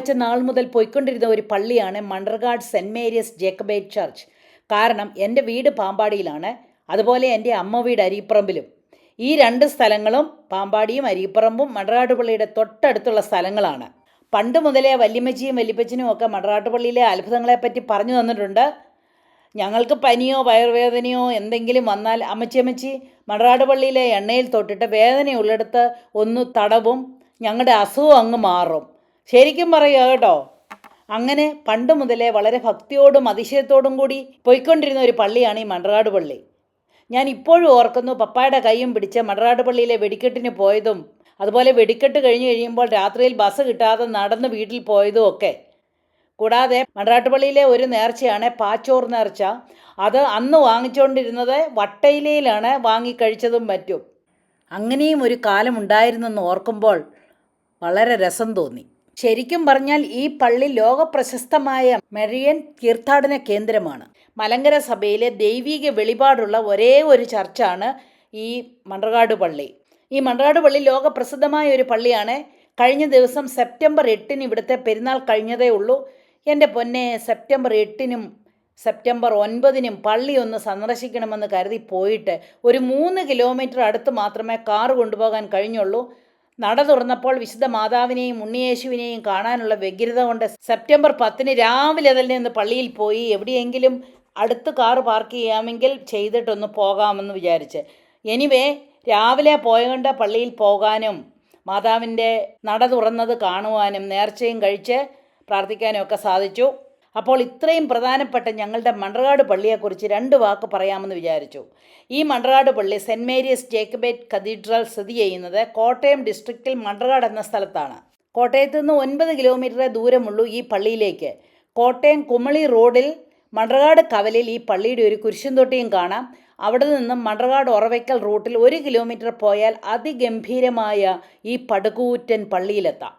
വെച്ച നാൾ മുതൽ പോയിക്കൊണ്ടിരുന്ന ഒരു പള്ളിയാണ് മണ്ടർഗാഡ് സെന്റ് മേരിയസ് ജേക്കബേറ്റ് ചർച്ച്. കാരണം എന്റെ വീട് പാമ്പാടിയിലാണ് അതുപോലെ എന്റെ അമ്മ വീട് അരീപ്പറമ്പിലും. ഈ രണ്ട് സ്ഥലങ്ങളും പാമ്പാടിയും അരീപ്പറമ്പും മണ്ടറാട്ട് പള്ളിയുടെ തൊട്ടടുത്തുള്ള സ്ഥലങ്ങളാണ്. പണ്ട് മുതലേ വല്യമ്മച്ചിയും വല്യപ്പച്ചനും ഒക്കെ മണ്ടറാട്ടുപള്ളിയിലെ അത്ഭുതങ്ങളെപ്പറ്റി പറഞ്ഞു തന്നിട്ടുണ്ട്. ഞങ്ങൾക്ക് പനിയോ വയറുവേദനയോ എന്തെങ്കിലും വന്നാൽ അമ്മച്ചിയമ്മച്ചി മണറാടുപള്ളിയിലെ എണ്ണയിൽ തൊട്ടിട്ട് വേദനയുള്ളിടത്ത് ഒന്ന് തടവും ഞങ്ങളുടെ അസുഖം അങ്ങ് മാറും. ശരിക്കും പറയുക കേട്ടോ. അങ്ങനെ പണ്ട് മുതലേ വളരെ ഭക്തിയോടും അതിശയത്തോടും കൂടി പോയിക്കൊണ്ടിരുന്ന ഒരു പള്ളിയാണ് ഈ മണറാട് പള്ളി. ഞാൻ ഇപ്പോഴും ഓർക്കുന്നു പപ്പായുടെ കൈയും പിടിച്ച് മണറാട് പള്ളിയിലെ വെടിക്കെട്ടിന് പോയതും അതുപോലെ വെടിക്കെട്ട് കഴിഞ്ഞ് കഴിയുമ്പോൾ രാത്രിയിൽ ബസ് കിട്ടാതെ നടന്ന് വീട്ടിൽ പോയതും ഒക്കെ. കൂടാതെ മണ്ടറാട്ടുപള്ളിയിലെ ഒരു നേർച്ചയാണ് പാച്ചോർ നേർച്ച. അത് അന്ന് വാങ്ങിച്ചുകൊണ്ടിരുന്നത് വട്ടയിലയിലാണ് വാങ്ങിക്കഴിച്ചതും മറ്റും. അങ്ങനെയും ഒരു കാലമുണ്ടായിരുന്നെന്ന് ഓർക്കുമ്പോൾ വളരെ രസം തോന്നി. ശരിക്കും പറഞ്ഞാൽ ഈ പള്ളി ലോകപ്രശസ്തമായ മെറിയൻ തീർത്ഥാടന കേന്ദ്രമാണ്. മലങ്കര സഭയിലെ ദൈവിക വെളിപാടുള്ള ഒരേ ഒരു ചർച്ചാണ് ഈ മണ്ടർകാട് പള്ളി. ഈ മണ്ടർകാട് പള്ളി ലോകപ്രസിദ്ധമായ ഒരു പള്ളിയാണ്. കഴിഞ്ഞ ദിവസം സെപ്റ്റംബർ എട്ടിന് ഇവിടുത്തെ പെരുന്നാൾ കഴിഞ്ഞതേ ഉള്ളൂ. എന്റെ പൊന്നെ സെപ്റ്റംബർ എട്ടിനും സെപ്റ്റംബർ ഒൻപതിനും പള്ളി ഒന്ന് സന്ദർശിക്കണമെന്ന് കരുതി പോയിട്ട് ഒരു മൂന്ന് കിലോമീറ്റർ അടുത്ത് മാത്രമേ കാറ് കൊണ്ടുപോകാൻ കഴിഞ്ഞുള്ളൂ. നട തുറന്നപ്പോൾ വിശുദ്ധ മാതാവിനെയും ഉണ്ണിയേശുവിനെയും കാണാനുള്ള വ്യഗ്രത കൊണ്ട് സെപ്റ്റംബർ പത്തിന് രാവിലെ തന്നെ ഒന്ന് പള്ളിയിൽ പോയി എവിടെയെങ്കിലും അടുത്ത് കാർ പാർക്ക് ചെയ്യാമെങ്കിൽ ചെയ്തിട്ടൊന്ന് പോകാമെന്ന് വിചാരിച്ച്. എനിവേ രാവിലെ പോയകൊണ്ട് പള്ളിയിൽ പോകാനും മാതാവിന്റെ നട തുറന്നത് കാണുവാനും നേർച്ചയും കഴിച്ച് പ്രാർത്ഥിക്കാനും ഒക്കെ സാധിച്ചു. അപ്പോൾ ഇത്രയും പ്രധാനപ്പെട്ട ഞങ്ങളുടെ മണ്ണർകാട് പള്ളിയെക്കുറിച്ച് രണ്ട് വാക്ക് പറയാമെന്ന് വിചാരിച്ചു. ഈ മണ്ണർകാട് പള്ളി സെന്റ് മേരീസ് ജേക്കബേറ്റ് കത്തീഡ്രൽ സ്ഥിതി ചെയ്യുന്നത് കോട്ടയം ഡിസ്ട്രിക്റ്റിൽ മണ്ണർകാട് എന്ന സ്ഥലത്താണ്. കോട്ടയത്ത് നിന്ന് ഒൻപത് കിലോമീറ്റർ ദൂരമുള്ളൂ ഈ പള്ളിയിലേക്ക്. കോട്ടയം കുമളി റോഡിൽ മണ്ണർകാട് കവലിൽ ഈ പള്ളിയുടെ ഒരു കുരിശുംതൊട്ടിയും കാണാം. അവിടെ നിന്നും മണ്ണർകാട് ഉറവയ്ക്കൽ റൂട്ടിൽ ഒരു കിലോമീറ്റർ പോയാൽ അതിഗംഭീരമായ ഈ പടുകൂറ്റൻ പള്ളിയിലെത്താം.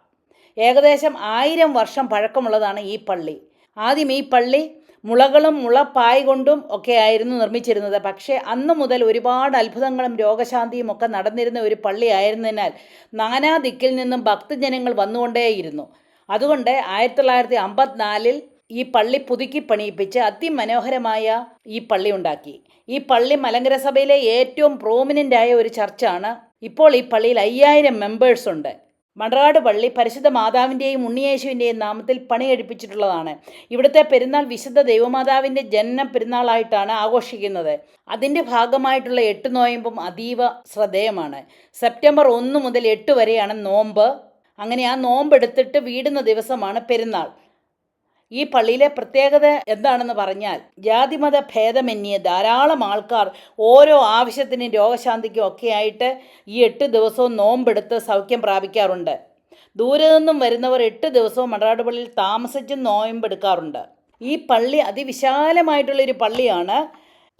ഏകദേശം ആയിരം വർഷം പഴക്കമുള്ളതാണ് ഈ പള്ളി. ആദ്യം ഈ പള്ളി മുളകളും മുളപ്പായ കൊണ്ടും ഒക്കെ ആയിരുന്നു നിർമ്മിച്ചിരുന്നത്. പക്ഷേ അന്ന് മുതൽ ഒരുപാട് അത്ഭുതങ്ങളും രോഗശാന്തിയും ഒക്കെ നടന്നിരുന്ന ഒരു പള്ളി ആയിരുന്നതിനാൽ നാനാ ദിക്കിൽ നിന്നും ഭക്തജനങ്ങൾ വന്നുകൊണ്ടേയിരുന്നു. അതുകൊണ്ട് ആയിരത്തി തൊള്ളായിരത്തി അമ്പത്തിനാലിൽ ഈ പള്ളി പുതുക്കി പണിയിപ്പിച്ച് അതിമനോഹരമായ ഈ പള്ളി ഉണ്ടാക്കി. ഈ പള്ളി മലങ്കര സഭയിലെ ഏറ്റവും പ്രോമിനന്റ് ആയ ഒരു ചർച്ചാണ്. ഇപ്പോൾ ഈ പള്ളിയിൽ അയ്യായിരം മെമ്പേഴ്സ് ഉണ്ട്. മണറാട് പള്ളി പരിശുദ്ധ മാതാവിന്റെയും ഉണ്ണിയേശുവിന്റെയും നാമത്തിൽ പണി കഴിപ്പിച്ചിട്ടുള്ളതാണ് ഇവിടുത്തെ പെരുന്നാൾ വിശുദ്ധ ദൈവമാതാവിന്റെ ജനന പെരുന്നാളായിട്ടാണ് ആഘോഷിക്കുന്നത്. അതിന്റെ ഭാഗമായിട്ടുള്ള എട്ട് നോയമ്പും അതീവ ശ്രദ്ധേയമാണ്. സെപ്റ്റംബർ ഒന്ന് മുതൽ എട്ട് വരെയാണ് നോമ്പ്. അങ്ങനെ ആ നോമ്പ് എടുത്തിട്ട് വീടുന്ന ദിവസമാണ് പെരുന്നാൾ. ഈ പള്ളിയിലെ പ്രത്യേകത എന്താണെന്ന് പറഞ്ഞാൽ ജാതിമത ഭേദമന്യേ ധാരാളം ആൾക്കാർ ഓരോ ആവശ്യത്തിനും രോഗശാന്തിക്കും ഒക്കെയായിട്ട് ഈ എട്ട് ദിവസവും നോമ്പെടുത്ത് സൗഖ്യം പ്രാപിക്കാറുണ്ട്. ദൂരെ നിന്നും വരുന്നവർ എട്ട് ദിവസവും മണറാട് പള്ളിയിൽ താമസിച്ചും നോയമ്പെടുക്കാറുണ്ട്. ഈ പള്ളി അതിവിശാലമായിട്ടുള്ളൊരു പള്ളിയാണ്.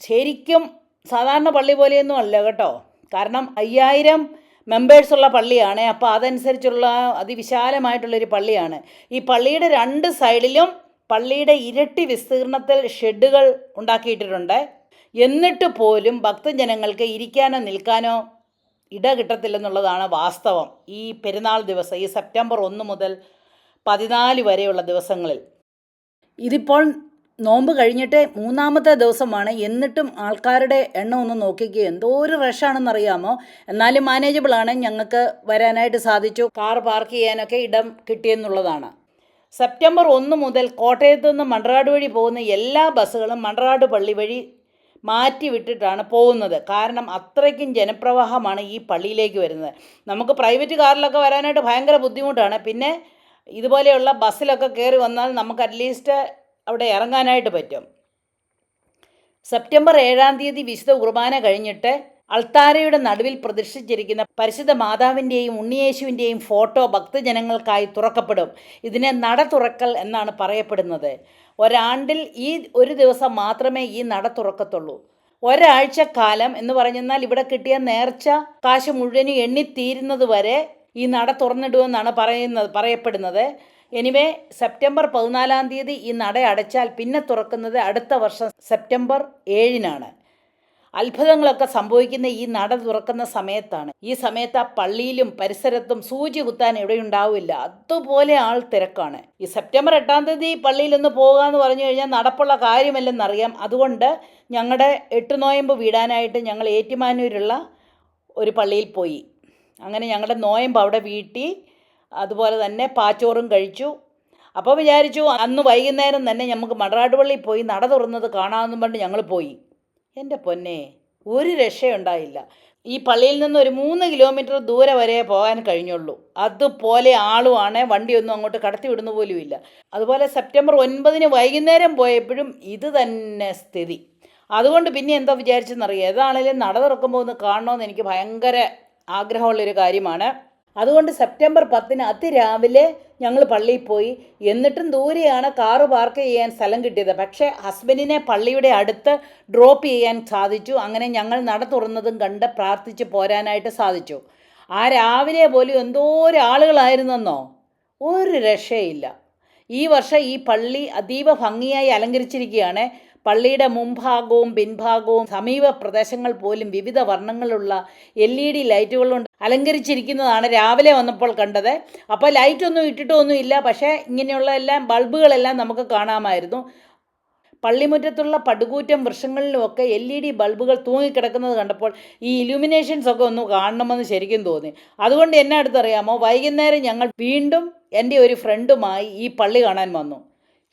ശരിക്കും സാധാരണ പള്ളി പോലെയൊന്നും അല്ല കേട്ടോ. കാരണം അയ്യായിരം മെമ്പേഴ്സുള്ള പള്ളിയാണ്. അപ്പോൾ അതനുസരിച്ചുള്ള അതിവിശാലമായിട്ടുള്ളൊരു പള്ളിയാണ്. ഈ പള്ളിയുടെ രണ്ട് സൈഡിലും പള്ളിയുടെ ഇരട്ടി വിസ്തീർണത്തിൽ ഷെഡുകൾ ഉണ്ടാക്കിയിട്ടിട്ടുണ്ട്. എന്നിട്ട് പോലും ഭക്തജനങ്ങൾക്ക് ഇരിക്കാനോ നിൽക്കാനോ ഇട കിട്ടത്തില്ലെന്നുള്ളതാണ് വാസ്തവം ഈ പെരുന്നാൾ ദിവസം ഈ സെപ്റ്റംബർ ഒന്ന് മുതൽ പതിനാല് വരെയുള്ള ദിവസങ്ങളിൽ. ഇതിപ്പോൾ നോമ്പ് കഴിഞ്ഞിട്ട് മൂന്നാമത്തെ ദിവസമാണ്. എന്നിട്ടും ആൾക്കാരുടെ എണ്ണം ഒന്ന് നോക്കിക്കുക എന്തോ ഒരു റഷാണെന്നറിയാമോ? എന്നാലും മാനേജബിളാണ് ഞങ്ങൾക്ക് വരാനായിട്ട് സാധിച്ചു. കാർ പാർക്ക് ചെയ്യാനൊക്കെ ഇടം കിട്ടിയെന്നുള്ളതാണ്. സെപ്റ്റംബർ ഒന്ന് മുതൽ കോട്ടയത്ത് നിന്ന് മണ്ടറാട് വഴി പോകുന്ന എല്ലാ ബസ്സുകളും മണ്ടറാട് പള്ളി വഴി മാറ്റി വിട്ടിട്ടാണ് പോകുന്നത്. കാരണം അത്രയ്ക്കും ജനപ്രവാഹമാണ് ഈ പള്ളിയിലേക്ക് വരുന്നത്. നമുക്ക് പ്രൈവറ്റ് കാറിലൊക്കെ വരാനായിട്ട് ഭയങ്കര ബുദ്ധിമുട്ടാണ്. പിന്നെ ഇതുപോലെയുള്ള ബസ്സിലൊക്കെ കയറി വന്നാൽ നമുക്ക് അറ്റ്ലീസ്റ്റ് അവിടെ ഇറങ്ങാനായിട്ട് പറ്റും. സെപ്റ്റംബർ ഏഴാം തീയതി വിശുദ്ധ കുർബാന കഴിഞ്ഞിട്ട് അൾത്താരയുടെ നടുവിൽ പ്രതിഷ്ഠിച്ചിരിക്കുന്ന പരിശുദ്ധ മാതാവിന്റെയും ഉണ്ണിയേശുവിന്റെയും ഫോട്ടോ ഭക്തജനങ്ങൾക്കായി തുറക്കപ്പെടും. ഇതിനെ നട തുറക്കൽ എന്നാണ് പറയപ്പെടുന്നത്. ഒരാണ്ടിൽ ഈ ഒരു ദിവസം മാത്രമേ ഈ നട തുറക്കത്തുള്ളൂ. ഒരാഴ്ച കാലം എന്ന് പറഞ്ഞാൽ ഇവിടെ കിട്ടിയ നേർച്ച കാശ് മുഴുവനും എണ്ണിത്തീരുന്നത് വരെ ഈ നട തുറന്നിടുമെന്നാണ് പറയുന്നത് പറയപ്പെടുന്നത്. എനിവേ സെപ്റ്റംബർ പതിനാലാം തീയതി ഈ നട അടച്ചാൽ പിന്നെ തുറക്കുന്നത് അടുത്ത വർഷം സെപ്റ്റംബർ ഏഴിനാണ്. അത്ഭുതങ്ങളൊക്കെ സംഭവിക്കുന്ന ഈ നട തുറക്കുന്ന സമയത്താണ്. ഈ സമയത്ത് ആ പള്ളിയിലും പരിസരത്തും സൂചി കുത്താൻ എവിടെയുണ്ടാവില്ല. അതുപോലെ ആൾ തിരക്കാണ്. ഈ സെപ്റ്റംബർ എട്ടാം തീയതി പള്ളിയിലൊന്ന് പോകുക പോകാമെന്ന് പറഞ്ഞു കഴിഞ്ഞാൽ നടപ്പുള്ള കാര്യമല്ലെന്നറിയാം. അതുകൊണ്ട് ഞങ്ങളുടെ എട്ട് നോയമ്പ് വീടാനായിട്ട് ഞങ്ങൾ ഏറ്റുമാനൂരുള്ള ഒരു പള്ളിയിൽ പോയി. അങ്ങനെ ഞങ്ങളുടെ നോയമ്പ് അവിടെ വീട്ടി അതുപോലെ തന്നെ പാച്ചോറും കഴിച്ചു. അപ്പോൾ വിചാരിച്ചു അന്ന് വൈകുന്നേരം തന്നെ നമുക്ക് മടറാട്ടുപള്ളിയിൽ പോയി നട തുറന്നത് കാണാമെന്നും പറഞ്ഞ് ഞങ്ങൾ പോയി. എന്റെ പൊന്നെ ഒരു രക്ഷയുണ്ടായില്ല. ഈ പള്ളിയിൽ നിന്ന് ഒരു മൂന്ന് കിലോമീറ്റർ ദൂരെ വരെ പോകാൻ കഴിഞ്ഞുള്ളൂ. അതുപോലെ ആളുമാണ് വണ്ടിയൊന്നും അങ്ങോട്ട് കടത്തി വിടുന്ന പോലും ഇല്ല. അതുപോലെ സെപ്റ്റംബർ ഒൻപതിന് വൈകുന്നേരം പോയപ്പോഴും ഇത് തന്നെ സ്ഥിതി. അതുകൊണ്ട് പിന്നെ എന്താ വിചാരിച്ചെന്നറിയാം? ഏതാണെങ്കിലും നട തുറക്കുമ്പോൾ ഒന്ന് കാണണമെന്ന് എനിക്ക് ഭയങ്കര ആഗ്രഹമുള്ളൊരു കാര്യമാണ്. അതുകൊണ്ട് സെപ്റ്റംബർ പത്തിന് അതിരാവിലെ ഞങ്ങൾ പള്ളിയിൽ പോയി. എന്നിട്ടും ദൂരെയാണ് കാറ് പാർക്ക് ചെയ്യാൻ സ്ഥലം കിട്ടിയത്. പക്ഷേ ഹസ്ബൻഡിനെ പള്ളിയുടെ അടുത്ത് ഡ്രോപ്പ് ചെയ്യാൻ സാധിച്ചു. അങ്ങനെ ഞങ്ങൾ നട തുറന്നതും കണ്ട് പ്രാർത്ഥിച്ച് പോരാനായിട്ട് സാധിച്ചു. ആ രാവിലെ പോലും എന്തോരം ആളുകളായിരുന്നെന്നോ? ഒരു രക്ഷയില്ല. ഈ വർഷം ഈ പള്ളി അതീവ ഭംഗിയായി അലങ്കരിച്ചിരിക്കുകയാണ്. പള്ളിയുടെ മുൻഭാഗവും പിൻഭാഗവും സമീപ പ്രദേശങ്ങൾ പോലും വിവിധ വർണങ്ങളുള്ള എൽ ഇ ഡി ലൈറ്റുകൾ കൊണ്ട് അലങ്കരിച്ചിരിക്കുന്നതാണ് രാവിലെ വന്നപ്പോൾ കണ്ടത്. അപ്പോൾ ലൈറ്റൊന്നും ഇട്ടിട്ടൊന്നും ഇല്ല പക്ഷേ ഇങ്ങനെയുള്ള എല്ലാം ബൾബുകളെല്ലാം നമുക്ക് കാണാമായിരുന്നു. പള്ളിമുറ്റത്തുള്ള പടുകൂറ്റം വൃക്ഷങ്ങളിലുമൊക്കെ എൽ ഇ ഡി ബൾബുകൾ തൂങ്ങിക്കിടക്കുന്നത് കണ്ടപ്പോൾ ഈ ഇലുമിനേഷൻസ് ഒക്കെ ഒന്ന് കാണണമെന്ന് ശരിക്കും തോന്നി. അതുകൊണ്ട് എന്നെ അടുത്തറിയാമോ വൈകുന്നേരം ഞങ്ങൾ വീണ്ടും എന്റെ ഒരു ഫ്രണ്ടുമായി ഈ പള്ളി കാണാൻ വന്നു.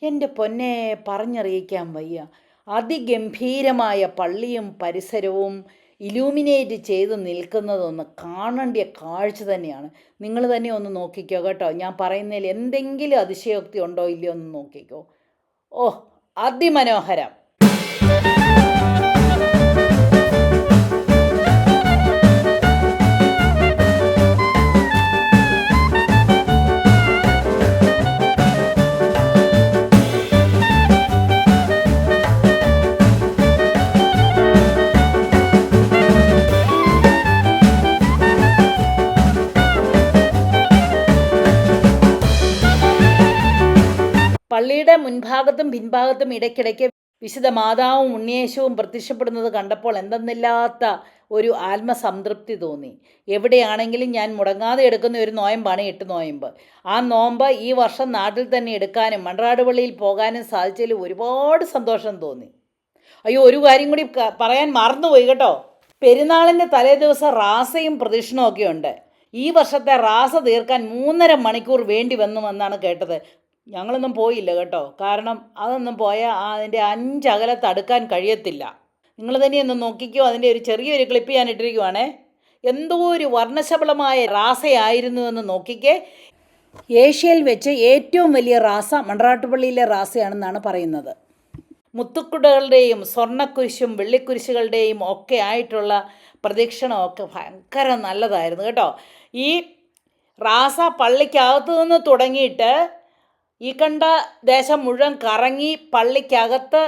എന്റെ പൊന്നെ പറഞ്ഞറിയിക്കാൻ വയ്യ. അതിഗംഭീരമായ പള്ളിയും പരിസരവും ഇലൂമിനേറ്റ് ചെയ്ത് നിൽക്കുന്നതൊന്ന് കാണേണ്ട കാഴ്ച തന്നെയാണ്. നിങ്ങൾ തന്നെ ഒന്ന് നോക്കിക്കോ കേട്ടോ. ഞാൻ പറയുന്നതിൽ എന്തെങ്കിലും അതിശയോക്തി ഉണ്ടോ ഇല്ലയോ ഒന്ന് നോക്കിക്കോ. ഓ അതിമനോഹരം. പള്ളിയുടെ മുൻഭാഗത്തും പിൻഭാഗത്തും ഇടയ്ക്കിടയ്ക്ക് വിശുദ്ധ മാതാവും ഉണ്ണിയേശവും പ്രത്യക്ഷപ്പെടുന്നത് കണ്ടപ്പോൾ എന്തെന്നില്ലാത്ത ഒരു ആത്മസംതൃപ്തി തോന്നി. എവിടെയാണെങ്കിലും ഞാൻ മുടങ്ങാതെ എടുക്കുന്ന ഒരു നോയമ്പാണ് എട്ട് നോയമ്പ്. ആ നോമ്പ് ഈ വർഷം നാട്ടിൽ തന്നെ എടുക്കാനും മൺറാട് പള്ളിയിൽ പോകാനും സാധിച്ചതിൽ ഒരുപാട് സന്തോഷം തോന്നി. അയ്യോ ഒരു കാര്യം കൂടി പറയാൻ മറന്നുപോയി കേട്ടോ. പെരുന്നാളിന്റെ തലേ ദിവസം റാസയും പ്രദക്ഷിണമൊക്കെ ഉണ്ട് ഈ വർഷത്തെ റാസ തീർക്കാൻ മൂന്നര മണിക്കൂർ വേണ്ടി വന്നു എന്നാണ് കേട്ടത്. ഞങ്ങളൊന്നും പോയില്ല കേട്ടോ. കാരണം അതൊന്നും പോയാൽ അതിന്റെ അഞ്ചകലത്ത് അടുക്കാൻ കഴിയത്തില്ല. നിങ്ങൾ തന്നെ ഒന്ന് നോക്കിക്കോ അതിന്റെ ഒരു ചെറിയൊരു ക്ലിപ്പ് ഞാൻ ഇട്ടിരിക്കുവാണേ. എന്തോ ഒരു വർണശബളമായ റാസയായിരുന്നു എന്ന് നോക്കിക്കേ. ഏഷ്യയിൽ വെച്ച് ഏറ്റവും വലിയ റാസ മൺറാട്ടുപള്ളിയിലെ റാസയാണെന്നാണ് പറയുന്നത്. മുത്തുക്കുടകളുടെയും സ്വർണക്കുരിശും വെള്ളിക്കുരിശുകളുടെയും ഒക്കെ ആയിട്ടുള്ള പ്രദക്ഷിണമൊക്കെ ഭയങ്കര നല്ലതായിരുന്നു കേട്ടോ. ഈ റാസ പള്ളിക്കകത്തു നിന്ന് തുടങ്ങിയിട്ട് ഈ കണ്ട ദേശം മുഴുവൻ കറങ്ങി പള്ളിക്കകത്ത്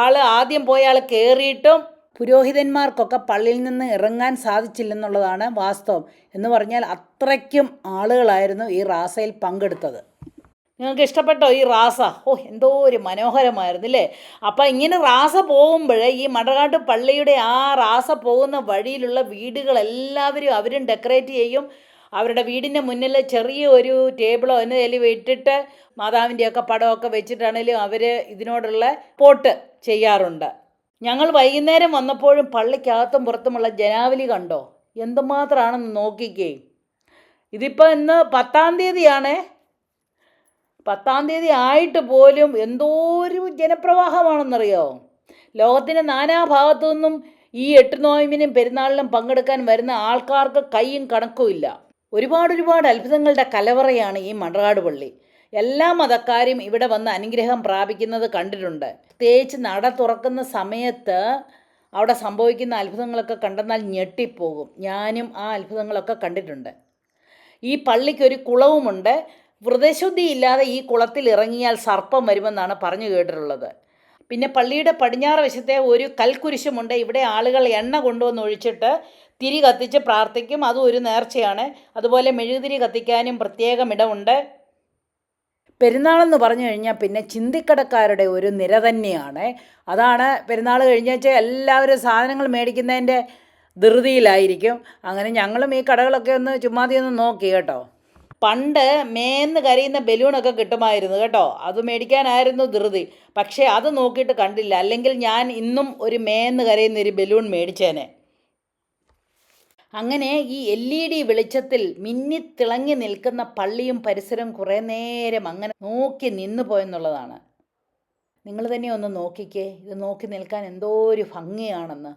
ആൾ ആദ്യം പോയ ആൾ കയറിയിട്ടും പുരോഹിതന്മാർക്കൊക്കെ പള്ളിയിൽ നിന്ന് ഇറങ്ങാൻ സാധിച്ചില്ലെന്നുള്ളതാണ് വാസ്തവം എന്ന് പറഞ്ഞാൽ അത്രയ്ക്കും ആളുകളായിരുന്നു ഈ റാസയിൽ പങ്കെടുത്തത്. നിങ്ങൾക്ക് ഇഷ്ടപ്പെട്ടോ ഈ റാസ? ഓ എന്തോ ഒരു മനോഹരമായിരുന്നു അല്ലേ അപ്പം ഇങ്ങനെ റാസ പോകുമ്പോൾ ഈ മടകാട്ട് പള്ളിയുടെ ആ റാസ പോകുന്ന വഴിയിലുള്ള വീടുകളെല്ലാവരും അവരും ഡെക്കറേറ്റ് ചെയ്യും. അവരുടെ വീടിന്റെ മുന്നിൽ ചെറിയ ഒരു ടേബിളോ എന്നതിൽ ഇട്ടിട്ട് മാതാവിന്റെയൊക്കെ പടമൊക്കെ വെച്ചിട്ടാണെങ്കിലും അവർ ഇതിനോടുള്ള പോട്ട് ചെയ്യാറുണ്ട്. ഞങ്ങൾ വൈകുന്നേരം വന്നപ്പോഴും പള്ളിക്കകത്തും പുറത്തുമുള്ള ജനാവലി കണ്ടോ? എന്തുമാത്രമാണെന്ന് നോക്കിക്കേ. ഇതിപ്പോൾ ഇന്ന് പത്താം തീയതിയാണേ. പത്താം തീയതി ആയിട്ട് പോലും എന്തോ ഒരു ജനപ്രവാഹമാണെന്നറിയോ? ലോകത്തിന്റെ നാനാഭാഗത്തു നിന്നും ഈ എട്ട് നോയമ്പിനും പെരുന്നാളിനും പങ്കെടുക്കാൻ വരുന്ന ആൾക്കാർക്ക് കൈയും കണക്കുമില്ല. ഒരുപാട് ഒരുപാട് അത്ഭുതങ്ങളുടെ കലവറയാണ് ഈ മണറാട് പള്ളി എല്ലാ മതക്കാരും ഇവിടെ വന്ന് അനുഗ്രഹം പ്രാപിക്കുന്നത് കണ്ടിട്ടുണ്ട്. പ്രത്യേകിച്ച് നട തുറക്കുന്ന സമയത്ത് അവിടെ സംഭവിക്കുന്ന അത്ഭുതങ്ങളൊക്കെ കണ്ടെന്നാൽ ഞെട്ടിപ്പോകും. ഞാനും ആ അത്ഭുതങ്ങളൊക്കെ കണ്ടിട്ടുണ്ട്. ഈ പള്ളിക്കൊരു കുളവുമുണ്ട്. വ്രതശുദ്ധി ഇല്ലാതെ ഈ കുളത്തിൽ ഇറങ്ങിയാൽ സർപ്പം വരുമെന്നാണ് പറഞ്ഞു കേട്ടിട്ടുള്ളത്. പിന്നെ പള്ളിയുടെ പടിഞ്ഞാറ് വശത്തെ ഒരു കൽക്കുരിശുമുണ്ട്. ഇവിടെ ആളുകൾ എണ്ണ കൊണ്ടുവന്ന് ഒഴിച്ചിട്ട് തിരി കത്തിച്ച് പ്രാർത്ഥിക്കും. അതും ഒരു നേർച്ചയാണ്. അതുപോലെ മെഴുകുതിരി കത്തിക്കാനും പ്രത്യേകം ഇടമുണ്ട്. പെരുന്നാളെന്ന് പറഞ്ഞു കഴിഞ്ഞാൽ പിന്നെ ചിന്തിക്കടക്കാരുടെ ഒരു നിര തന്നെയാണ്. അതാണ് പെരുന്നാൾ കഴിഞ്ഞാൽ എല്ലാവരും സാധനങ്ങൾ മേടിക്കുന്നതിന്റെ ധൃതിയിലായിരിക്കും. അങ്ങനെ ഞങ്ങളും ഈ കടകളൊക്കെ ഒന്ന് ചുമ്മാതി ഒന്ന് നോക്കി കേട്ടോ. പണ്ട് മേന്ന് കരയുന്ന ബലൂണൊക്കെ കിട്ടുമായിരുന്നു കേട്ടോ. അത് മേടിക്കാനായിരുന്നു ധൃതി. പക്ഷേ അത് നോക്കിയിട്ട് കണ്ടില്ല. അല്ലെങ്കിൽ ഞാൻ ഇന്നും ഒരു മേന്ന് കരയുന്ന ഒരു ബലൂൺ മേടിച്ചേനെ. അങ്ങനെ ഈ എൽ ഇ ഡി വെളിച്ചത്തിൽ മിന്നിത്തിളങ്ങി നിൽക്കുന്ന പള്ളിയും പരിസരവും കുറേ നേരം അങ്ങനെ നോക്കി നിന്നു പോയെന്നുള്ളതാണ്. നിങ്ങൾ തന്നെ ഒന്ന് നോക്കിക്കേ. ഇത് നോക്കി നിൽക്കാൻ എന്തോ ഒരു ഭംഗിയാണെന്ന്.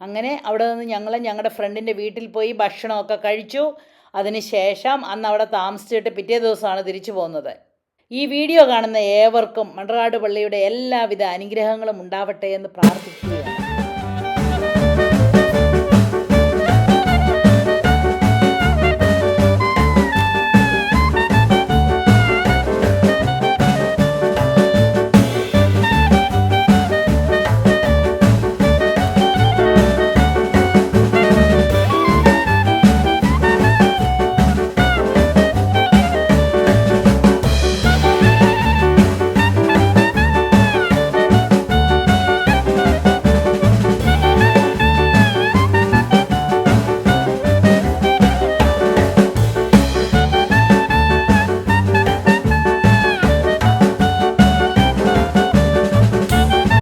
അങ്ങനെ അവിടെ നിന്ന് ഞങ്ങൾ ഞങ്ങളുടെ ഫ്രണ്ടിന്റെ വീട്ടിൽ പോയി ഭക്ഷണമൊക്കെ കഴിച്ചു. അതിനുശേഷം അന്ന് അവിടെ താമസിച്ചിട്ട് പിറ്റേ ദിവസമാണ് തിരിച്ചു പോകുന്നത്. ഈ വീഡിയോ കാണുന്ന ഏവർക്കും മണ്ടറാട് പള്ളിയുടെ എല്ലാവിധ അനുഗ്രഹങ്ങളും ഉണ്ടാവട്ടെ എന്ന് പ്രാർത്ഥിക്കുന്നു